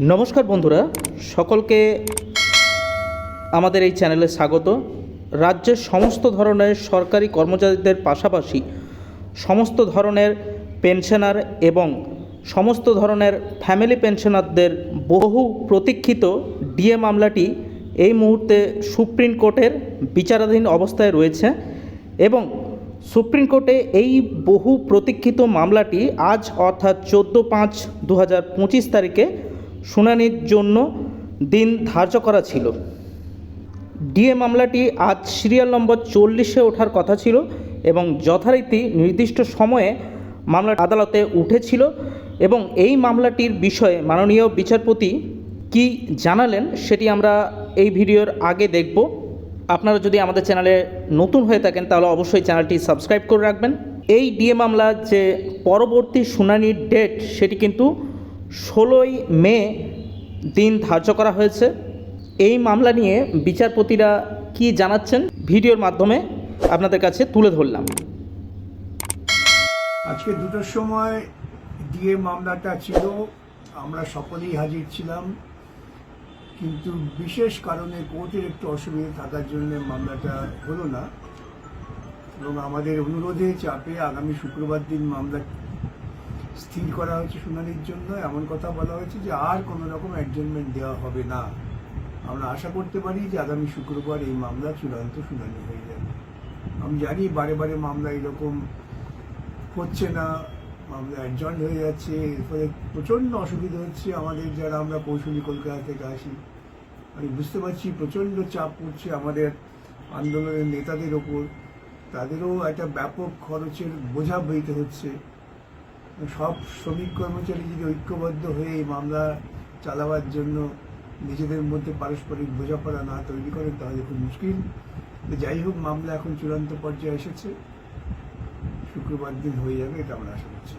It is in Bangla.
নমস্কার বন্ধুরা, সকলকে আমাদের এই চ্যানেলে স্বাগত। রাজ্যের সমস্ত ধরনের সরকারি কর্মচারীদের পাশাপাশি সমস্ত ধরনের পেনশনার এবং সমস্ত ধরনের ফ্যামিলি পেনশনারদের বহু প্রতীক্ষিত ডিএ মামলাটি এই মুহূর্তে সুপ্রিম কোর্টের বিচারাধীন অবস্থায় রয়েছে এবং সুপ্রিম কোর্টে এই বহু প্রতীক্ষিত মামলাটি আজ অর্থাৎ চোদ্দ পাঁচ দু তারিখে শুনানির জন্য দিন ধার্য করা ছিল। ডিএ মামলাটি আজ সিরিয়াল নম্বর চল্লিশে ওঠার কথা ছিল এবং যথারীতি নির্দিষ্ট সময়ে মামলা আদালতে উঠেছিল এবং এই মামলাটির বিষয়ে মাননীয় বিচারপতি কি জানালেন সেটি আমরা এই ভিডিওর আগে দেখব। আপনারা যদি আমাদের চ্যানেলে নতুন হয়ে থাকেন তাহলে অবশ্যই চ্যানেলটি সাবস্ক্রাইব করে রাখবেন। এই ডিএ মামলার যে পরবর্তী শুনানির ডেট সেটি কিন্তু ষোলোই মে দিন ধার্য করা হয়েছে। এই মামলা নিয়ে বিচারপতিরা কি জানাচ্ছেন ভিডিওর মাধ্যমে আপনাদের কাছে তুলে ধরলাম। আজকে দুটোর সময় ডিএ মামলাটা ছিল, আমরা সকলেই হাজির ছিলাম। কিন্তু বিশেষ কারণে কোর্টের একটু অসুবিধা থাকার জন্য মামলাটা হলো না। এবং আমাদের অনুরোধে চাপে আগামী শুক্রবার দিন মামলা স্থির করা হয়েছে শুনানির জন্য। এমন কথা বলা হয়েছে যে আর কোনো রকম অ্যাডজমেন্ট দেওয়া হবে না। আমরা আশা করতে পারি যে আগামী শুক্রবার এই মামলা চূড়ান্ত শুনানি হয়ে যাবে। আমি জানি বারে বারে মামলা এরকম হচ্ছে না। মামলা অ্যাডজয়েন্ট হয়ে যাচ্ছে। এর ফলে প্রচণ্ড অসুবিধা হচ্ছে আমাদের যারা আমরা কৌশলী কলকাতা থেকে আসি। আমি বুঝতে পারছি প্রচণ্ড চাপ পড়ছে আমাদের আন্দোলনের নেতাদের ওপর। তাদেরও একটা ব্যাপক খরচের বোঝা বইতে হচ্ছে। সব শ্রমিক কর্মচারী যদি ঐক্যবদ্ধ হয়ে এই মামলা চালাবার জন্য নিজেদের মধ্যে পারস্পরিক বোঝাপড়া না তৈরি করেন, তাহলে খুব মুশকিল। যাই হোক, মামলা এখন চূড়ান্ত পর্যায়ে এসেছে। শুক্রবার দিন হয়ে যাবে এটা আমরা আশা করছি।